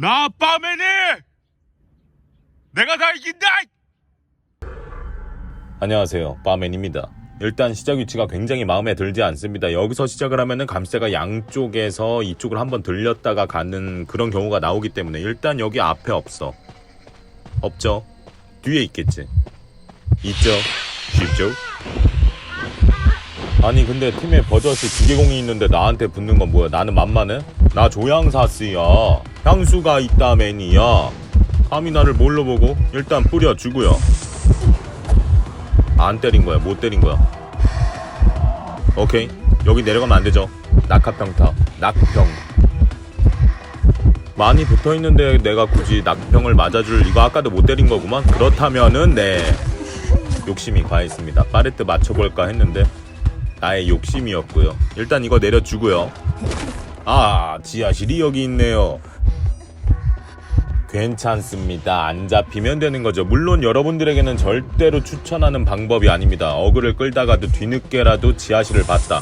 나 빠매니 내가 다 이긴다 안녕하세요. 빠맨입니다. 일단 시작 위치가 굉장히 마음에 들지 않습니다. 여기서 시작을 하면은 감새가 양쪽에서 이쪽을 한번 들렸다가 가는 그런 경우가 나오기 때문에 일단 여기 앞에 없어. 없죠? 뒤에 있겠지. 있죠? 쉽죠? 아니 근데 팀에 버젓이 기계공이 있는데 나한테 붙는 건 뭐야? 나는 만만해? 나 조향사스야. 향수가 있다 매니야. 감히 나를 뭘로 보고 일단 뿌려주고요. 안 때린 거야, 못 때린 거야. 오케이. 여기 내려가면 안 되죠. 낙하평타. 낙평. 많이 붙어 있는데 내가 굳이 낙평을 맞아줄 이거 아까도 못 때린 거구만. 그렇다면은 네. 욕심이 과했습니다. 빠르트 맞춰볼까 했는데 나의 욕심이었고요. 일단 이거 내려주고요. 아, 지하실이 여기 있네요. 괜찮습니다. 안 잡히면 되는 거죠. 물론 여러분들에게는 절대로 추천하는 방법이 아닙니다. 어그를 끌다가도 뒤늦게라도 지하실을 봤다.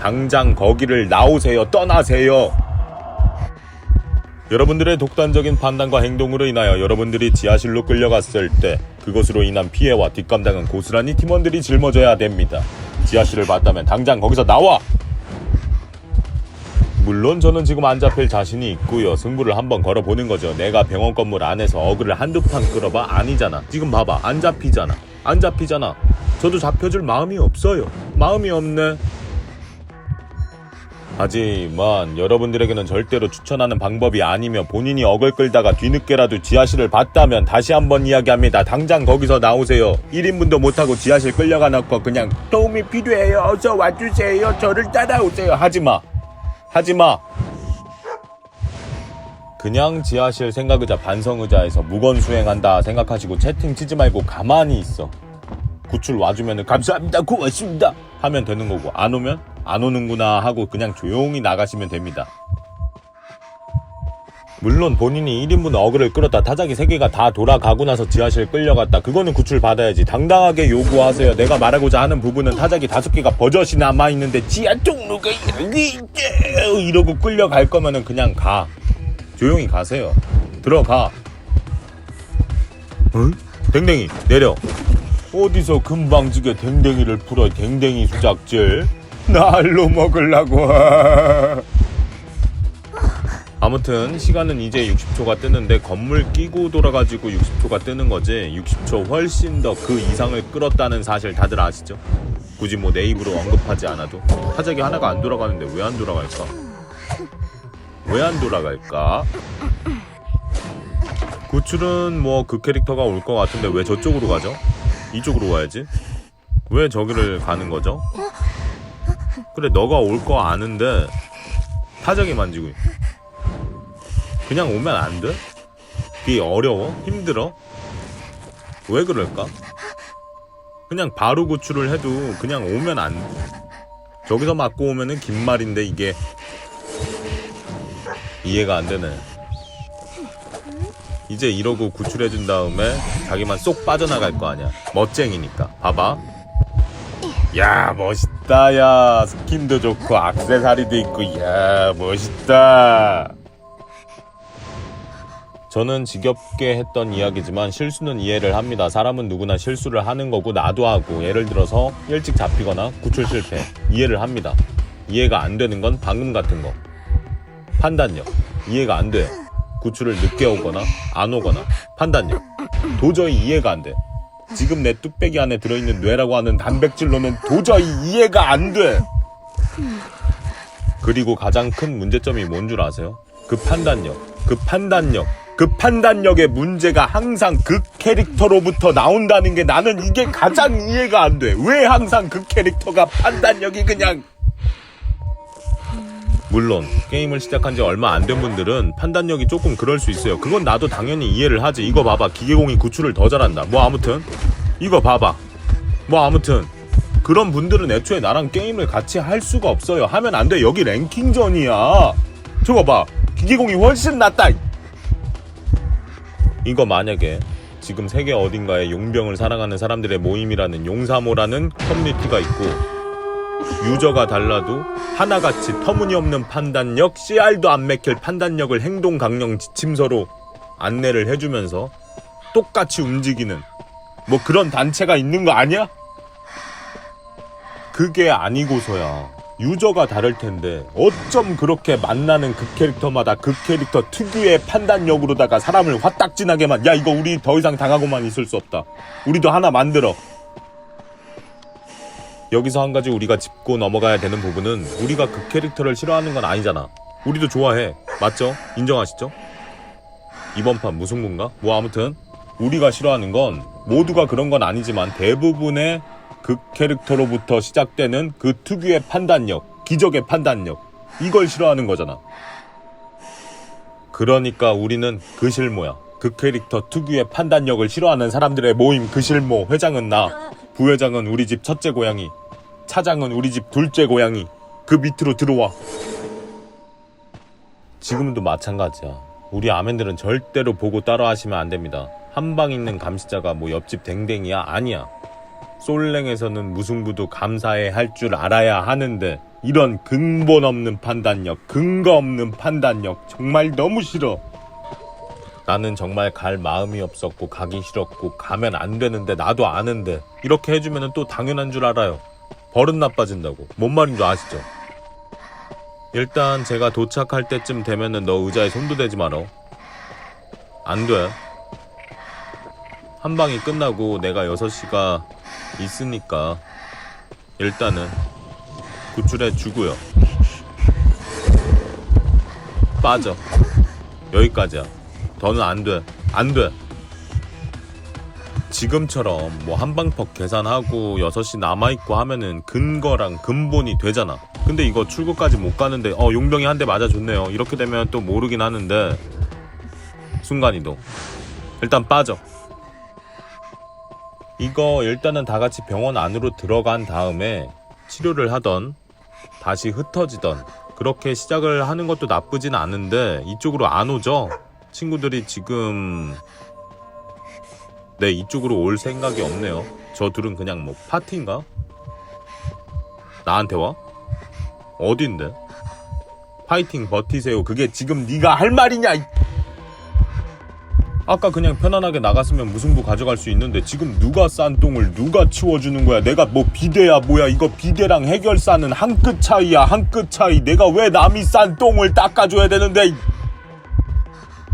당장 거기를 나오세요. 떠나세요. 여러분들의 독단적인 판단과 행동으로 인하여 여러분들이 지하실로 끌려갔을 때 그것으로 인한 피해와 뒷감당은 고스란히 팀원들이 짊어져야 됩니다. 지하실을 봤다면 당장 거기서 나와! 물론 저는 지금 안 잡힐 자신이 있고요. 승부를 한번 걸어보는 거죠. 내가 병원 건물 안에서 어그를 한두 판 끌어봐? 아니잖아. 지금 봐봐. 안 잡히잖아. 안 잡히잖아. 저도 잡혀줄 마음이 없어요. 마음이 없네. 하지만 여러분들에게는 절대로 추천하는 방법이 아니며 본인이 어글 끌다가 뒤늦게라도 지하실을 봤다면 다시 한번 이야기합니다. 당장 거기서 나오세요. 1인분도 못하고 지하실 끌려가 놓고 그냥 도움이 필요해요. 어서 와주세요. 저를 따라오세요. 하지마. 하지마. 그냥 지하실 생각의자 반성의자에서 무건 수행한다 생각하시고 채팅 치지 말고 가만히 있어. 구출 와주면은 감사합니다 고맙습니다 하면 되는 거고 안 오면 안 오는구나 하고 그냥 조용히 나가시면 됩니다. 물론 본인이 1인분 어그를 끌었다. 타자기 3개가 다 돌아가고 나서 지하실 끌려갔다. 그거는 구출 받아야지. 당당하게 요구하세요. 내가 말하고자 하는 부분은 타자기 5개가 버젓이 남아있는데 지하 통로가 여기 있대 이러고 끌려갈 거면은 그냥 가. 조용히 가세요. 들어가. 응? 댕댕이 내려. 어디서 금방지게 댕댕이를 풀어 댕댕이 수작질. 날로 먹으려고 아무튼 시간은 이제 60초가 뜨는데 건물 끼고 돌아가지고 60초가 뜨는 거지 60초 훨씬 더 그 이상을 끌었다는 사실 다들 아시죠? 굳이 뭐 내 입으로 언급하지 않아도 타작이 하나가 안 돌아가는데 왜 안 돌아갈까? 왜 안 돌아갈까? 구출은 뭐 그 캐릭터가 올 것 같은데 왜 저쪽으로 가죠? 이쪽으로 가야지 왜 저기를 가는 거죠? 그래 너가 올 거 아는데 타작이 만지고 있- 그냥 오면 안 돼? 그게 어려워? 힘들어? 왜 그럴까? 그냥 바로 구출을 해도 그냥 오면 안 돼. 저기서 맞고 오면은 긴 말인데 이게 이해가 안 되네. 이제 이러고 구출해준 다음에 자기만 쏙 빠져나갈 거 아니야. 멋쟁이니까. 봐봐. 야 멋있다 야 스킨도 좋고 악세사리도 있고 야 멋있다 저는 지겹게 했던 이야기지만 실수는 이해를 합니다 사람은 누구나 실수를 하는 거고 나도 하고 예를 들어서 일찍 잡히거나 구출 실패 이해를 합니다 이해가 안 되는 건 방금 같은 거 판단력 이해가 안돼 구출을 늦게 오거나 안 오거나 판단력 도저히 이해가 안 돼 지금 내 뚝배기 안에 들어있는 뇌라고 하는 단백질로는 도저히 이해가 안 돼. 그리고 가장 큰 문제점이 뭔 줄 아세요? 그 판단력. 그 판단력. 그 판단력의 문제가 항상 그 캐릭터로부터 나온다는 게 나는 이게 가장 이해가 안 돼. 왜 항상 그 캐릭터가 판단력이 그냥 물론 게임을 시작한 지 얼마 안 된 분들은 판단력이 조금 그럴 수 있어요. 그건 나도 당연히 이해를 하지. 이거 봐봐. 기계공이 구출을 더 잘한다. 뭐 아무튼 이거 봐봐. 뭐 아무튼 그런 분들은 애초에 나랑 게임을 같이 할 수가 없어요. 하면 안 돼. 여기 랭킹전이야. 저거 봐. 기계공이 훨씬 낫다. 이거 만약에 지금 세계 어딘가에 용병을 사랑하는 사람들의 모임이라는 용사모라는 커뮤니티가 있고 유저가 달라도 하나같이 터무니없는 판단력, CR도 안 맥힐 판단력을 행동 강령 지침서로 안내를 해주면서 똑같이 움직이는 뭐 그런 단체가 있는 거 아니야? 그게 아니고서야 유저가 다를 텐데 어쩜 그렇게 만나는 그 캐릭터마다 그 캐릭터 특유의 판단력으로다가 사람을 화딱지나게만 야 이거 우리 더 이상 당하고만 있을 수 없다 우리도 하나 만들어 여기서 한 가지 우리가 짚고 넘어가야 되는 부분은 우리가 그 캐릭터를 싫어하는 건 아니잖아 우리도 좋아해 맞죠? 인정하시죠? 이번 판 무슨 건가? 뭐 아무튼 우리가 싫어하는 건 모두가 그런 건 아니지만 대부분의 그 캐릭터로부터 시작되는 그 특유의 판단력, 기적의 판단력 이걸 싫어하는 거잖아. 그러니까 우리는 그 실모야. 그 캐릭터 특유의 판단력을 싫어하는 사람들의 모임 그 실모 회장은 나, 부회장은 우리 집 첫째 고양이, 차장은 우리 집 둘째 고양이. 그 밑으로 들어와. 지금도 마찬가지야. 우리 아멘들은 절대로 보고 따라하시면 안 됩니다. 한방 있는 감시자가 뭐 옆집 댕댕이야? 아니야. 솔랭에서는 무승부도 감사해 할 줄 알아야 하는데 이런 근본 없는 판단력, 근거 없는 판단력 정말 너무 싫어. 나는 정말 갈 마음이 없었고 가기 싫었고 가면 안 되는데 나도 아는데 이렇게 해주면 또 당연한 줄 알아요. 버릇 나빠진다고. 뭔 말인지 아시죠? 일단 제가 도착할 때쯤 되면은 너 의자에 손도 대지 마라. 안 돼. 한 방이 끝나고 내가 6시가 있으니까 일단은 구출해 주고요. 빠져. 여기까지야. 더는 안 돼. 안 돼. 지금처럼 뭐 한방퍽 계산하고 6시 남아있고 하면은 근거랑 근본이 되잖아. 근데 이거 출구까지 못 가는데 어 용병이 한 대 맞아줬네요. 이렇게 되면 또 모르긴 하는데 순간이동. 일단 빠져. 이거 일단은 다 같이 병원 안으로 들어간 다음에 치료를 하던 다시 흩어지던 그렇게 시작을 하는 것도 나쁘진 않은데 이쪽으로 안 오죠? 친구들이 지금 네 이쪽으로 올 생각이 없네요. 저 둘은 그냥 뭐 파티인가? 나한테 와? 어딘데? 파이팅 버티세요. 그게 지금 네가 할 말이냐? 이- 아까 그냥 편안하게 나갔으면 무승부 가져갈 수 있는데 지금 누가 싼 똥을 누가 치워주는 거야? 내가 뭐 비대야 뭐야? 이거 비대랑 해결사는 한 끗 차이야 한 끗 차이. 내가 왜 남이 싼 똥을 닦아줘야 되는데? 이-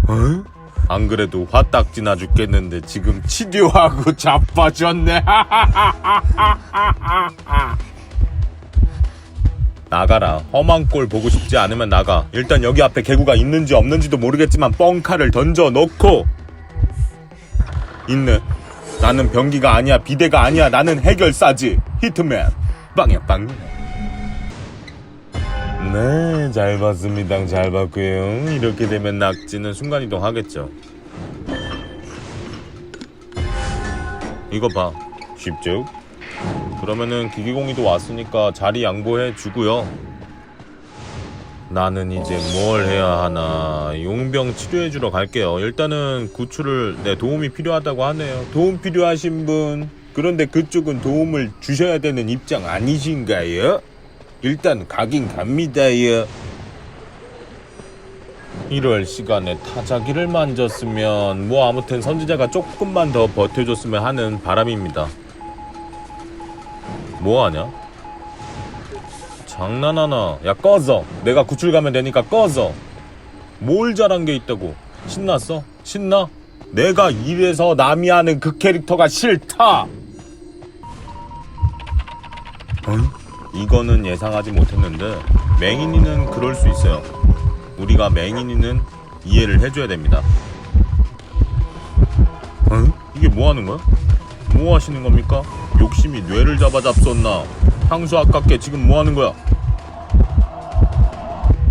어? 안 그래도 화딱지나 죽겠는데 지금 치료하고 자빠졌네. 나가라. 험한 꼴 보고 싶지 않으면 나가. 일단 여기 앞에 개구가 있는지 없는지도 모르겠지만 뻥칼을 던져 놓고 있네. 나는 병기가 아니야. 비대가 아니야. 나는 해결사지. 히트맨. 빵야 빵야. 네, 잘 봤습니다. 잘 봤고요. 이렇게 되면 낙지는 순간이동 하겠죠. 이거 봐. 쉽죠? 그러면은 기기공이도 왔으니까 자리 양보해 주고요. 나는 이제 뭘 해야 하나 용병 치료해 주러 갈게요. 일단은 구출을 네 도움이 필요하다고 하네요. 도움 필요하신 분 그런데 그쪽은 도움을 주셔야 되는 입장 아니신가요? 일단 가긴 갑니다요. 이럴 시간에 타자기를 만졌으면 뭐 아무튼 선지자가 조금만 더 버텨줬으면 하는 바람입니다. 뭐하냐? 장난하나? 야 꺼져. 내가 구출 가면 되니까 꺼져. 뭘 잘한 게 있다고? 신났어? 신나? 내가 이래서 남이 하는 그 캐릭터가 싫다. 어? 이거는 예상하지 못했는데 맹인이는 그럴 수 있어요. 우리가 맹인이는 이해를 해줘야 됩니다. 어? 이게 뭐 하는 거야? 뭐 하시는 겁니까? 욕심이 뇌를 잡아 잡섰나? 향수 아깝게 지금 뭐 하는 거야?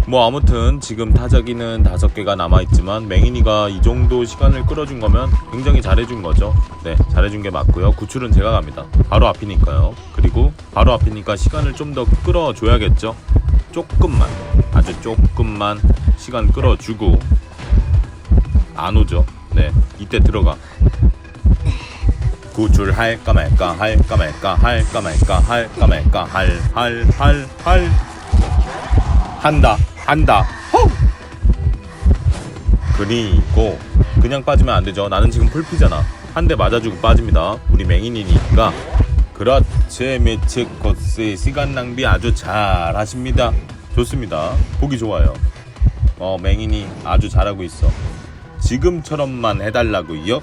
뭐 아무튼 지금 타자기는 다섯 개가 남아 있지만 맹인이가 이 정도 시간을 끌어준 거면 굉장히 잘해준 거죠. 네, 잘해준 게 맞고요. 구출은 제가 갑니다. 바로 앞이니까요. 그리고 바로 앞이니까 시간을 좀 더 끌어줘야겠죠. 조금만, 아주 조금만 시간 끌어주고 안 오죠. 네, 이때 들어가. 구출 할까 말까 할까 말까 할까 말까 할까 말까 할 할 할 할 한다 한다 호 그리고 그냥 빠지면 안 되죠 나는 지금 풀피잖아 한 대 맞아주고 빠집니다 우리 맹인이니까 그렇지 미치코스 시간 낭비 아주 잘 하십니다 좋습니다 보기 좋아요 어 맹인이 아주 잘하고 있어 지금처럼만 해달라고요